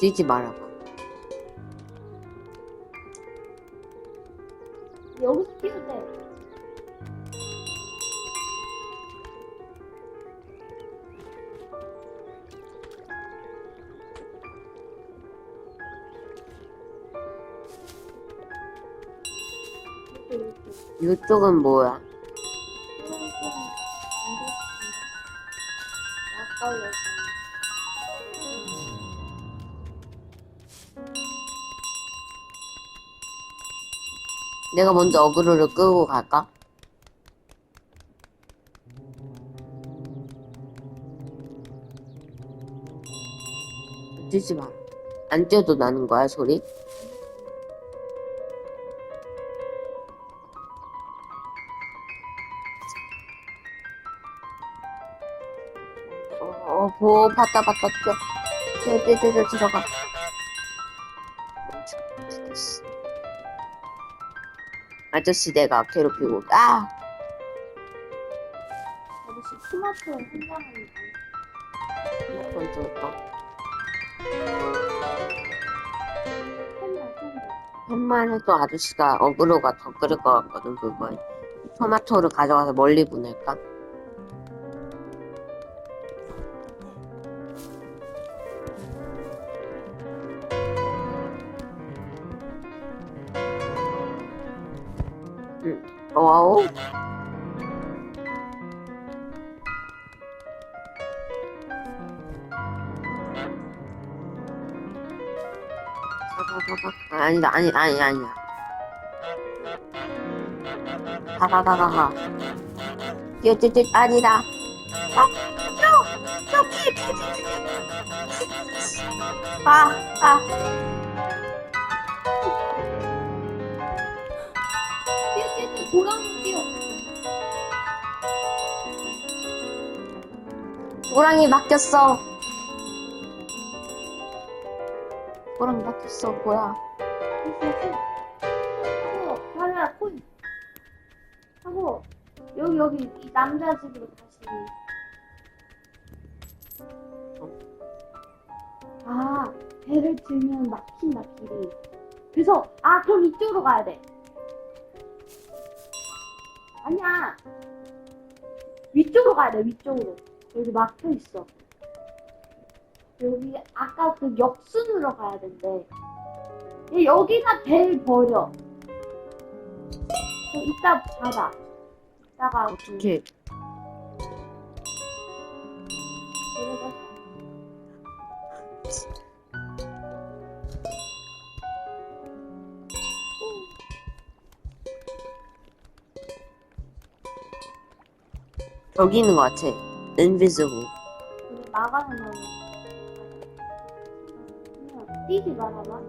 뛰지 말아봐. 여기서 뛰면 돼. 이쪽은 뭐야? 아까워. 내가 먼저 어그로를 끄고 갈까? 뛰지 마. 안 뛰어도 나는 거야, 소리? 어, 어, 보, 봤다, 봤다. 뛰어, 뛰어, 뛰어, 뛰어, 들어가. 아저씨 내가 괴롭히고, 아! 아저씨 토마토 생각하는 먼저 또. 팬다 팬다 한 해도 아저씨가 어그로가 더 끓을 것 같거든, 그거에. 토마토를 가져가서 멀리 보낼까? 응. 와우. 아니다 아니 아니 아니야 가가가가가 뛰어 뛰어 뛰어 아니다 아아 뛰어 뛰어 뛰어 뛰어 호랑이 맡겼어. 호랑이 맡겼어. 뭐야? 하고 하나 코인 하고 여기 여기 이 남자 집으로 다시. 아 배를 들면 막힌다 길이 그래서 아 그럼 이쪽으로 가야 돼 아니야. 위쪽으로 가야 돼 위쪽으로. 여기 막혀 있어. 여기 아까 그 역순으로 가야 된대. 얘 여기가 배를 버려. 이따 받아 이따가 그 어떻게 데 여기 있는 것 같아. Invisible. 나가는 거는 그냥 뛰지 말아봐.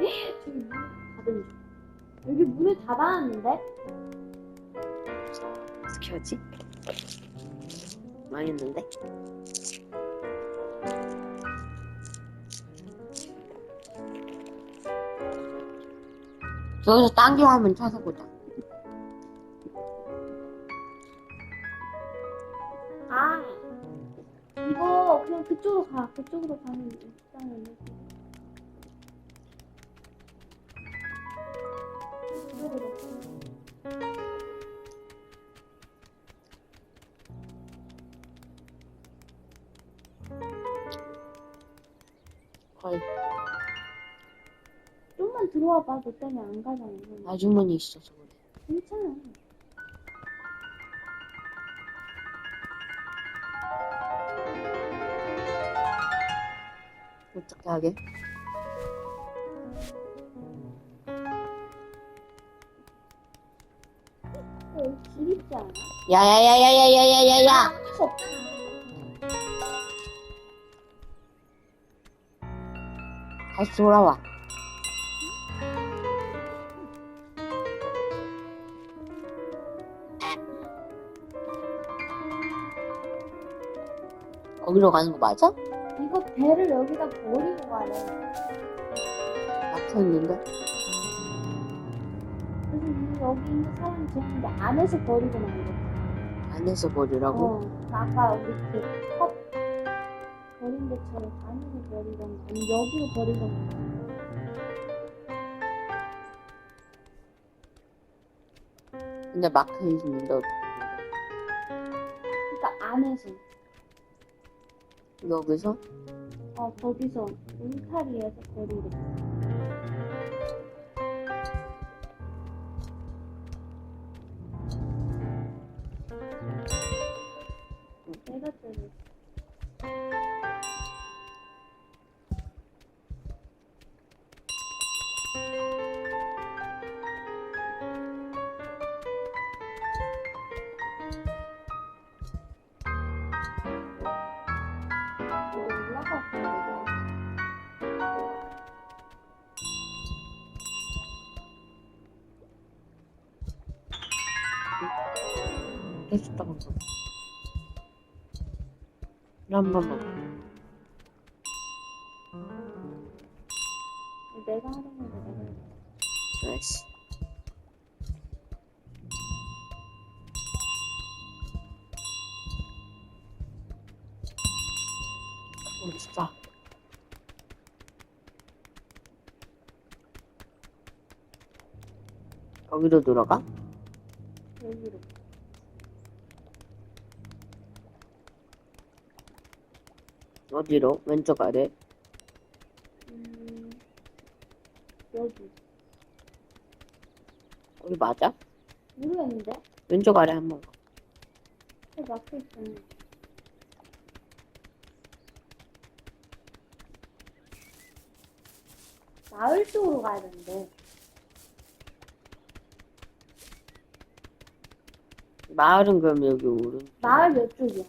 헉, 저기 문 닫은 중. 여기 문을 닫아놨는데? 어떻게 하지? 망했는데? 여기서 당겨 한번 찾아보자. 좀만 들어와 봐. 너 때문에 안 가잖아. 아주머니 있어서 그래. 괜찮아. 어떻게 하게? 야야야야야야야야야! 다시 돌아와. 거기로 가는 거 맞아? 이거 배를 여기다 버리고 가래. 막혀 있는데? 여기 있는 사람이 되는데 안에서 버리고 나는 거. 안에서 버리라고? 어, 아까 우리 그 컵, 버린 것처럼 안으로 버리던가 아니 여기로 버리던가 근데 마크 있는데 어떡해. 그러니까 안에서 여기서 어 거기서 울타리에서 버리래 때려 올라 한 번만. 내가 하는 건 내가 돼. 아이씨. 어, 진짜. 거기로 들어가? 여기로 어디로? 왼쪽 아래? 음 여기 거기 맞아? 모르겠는데 왼쪽 아래 한 번. 가. 저 막혀 있잖아 마을 쪽으로 가야 되는데 마을은 그럼 여기 오른. 마을 몇 쪽이야?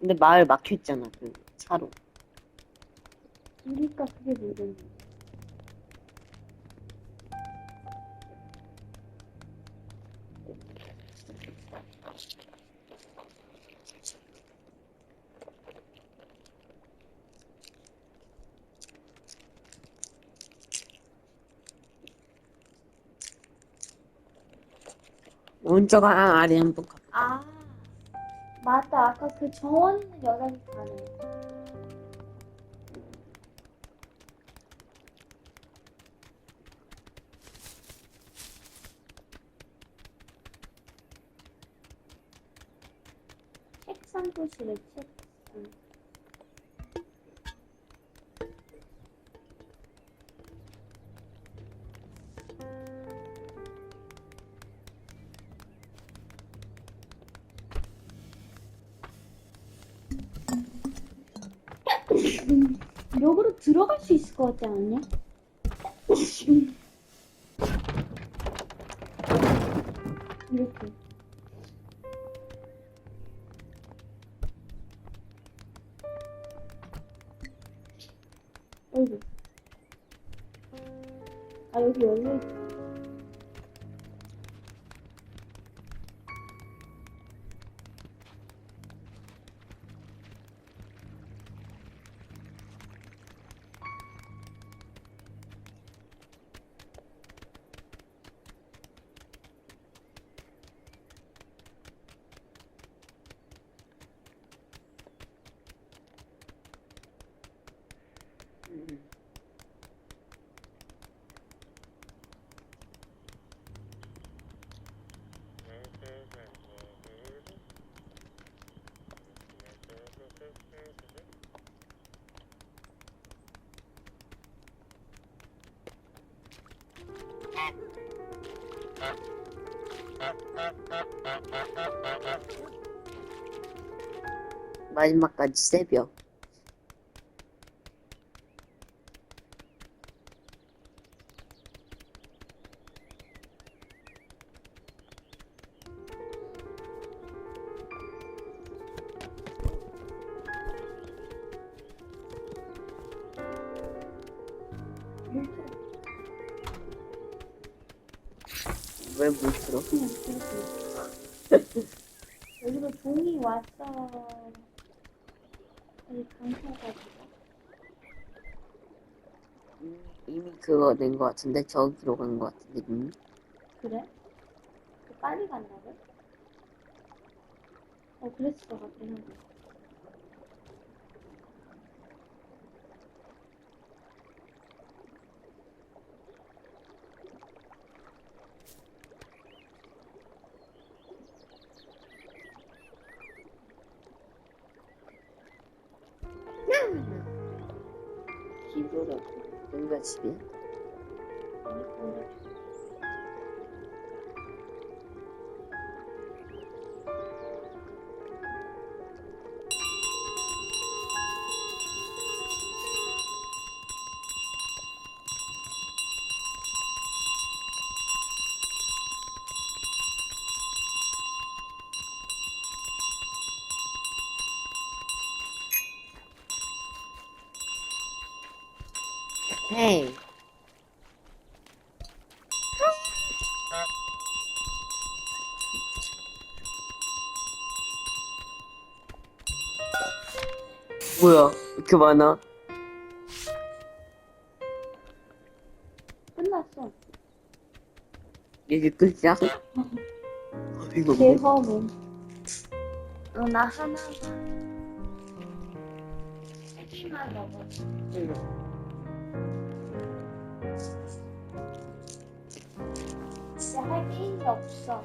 근데 마을 막혀 있잖아. 그 차로. 그러니까 그게 문제인데 오른쪽 아, 아래 한번 가. 아 맞다 아까 그 정원 여자집 가네 책상 도시래 책상 여기로 들어갈 수 있을 것 같지 않냐? 이렇게. 여기. 아, 여기 열려 있 마지막까지 새벽. 왜 그렇게. 여기로 종이 왔어. 여기 강사가지고. 음, 이미 그거 낸 거 같은데 저기로 간 거 같은데 이미 그래? 그 빨리 간다고? 어, 그랬을 것 같긴 해. 집 으로 여기가 집이야? 헤이. 뭐야, 이렇게 많아? 끝났어. 이게 끝이야? 이거 뭐? 어, 나 하나만. 세 개만 먹어. 응. 이제 할 게임이 없어.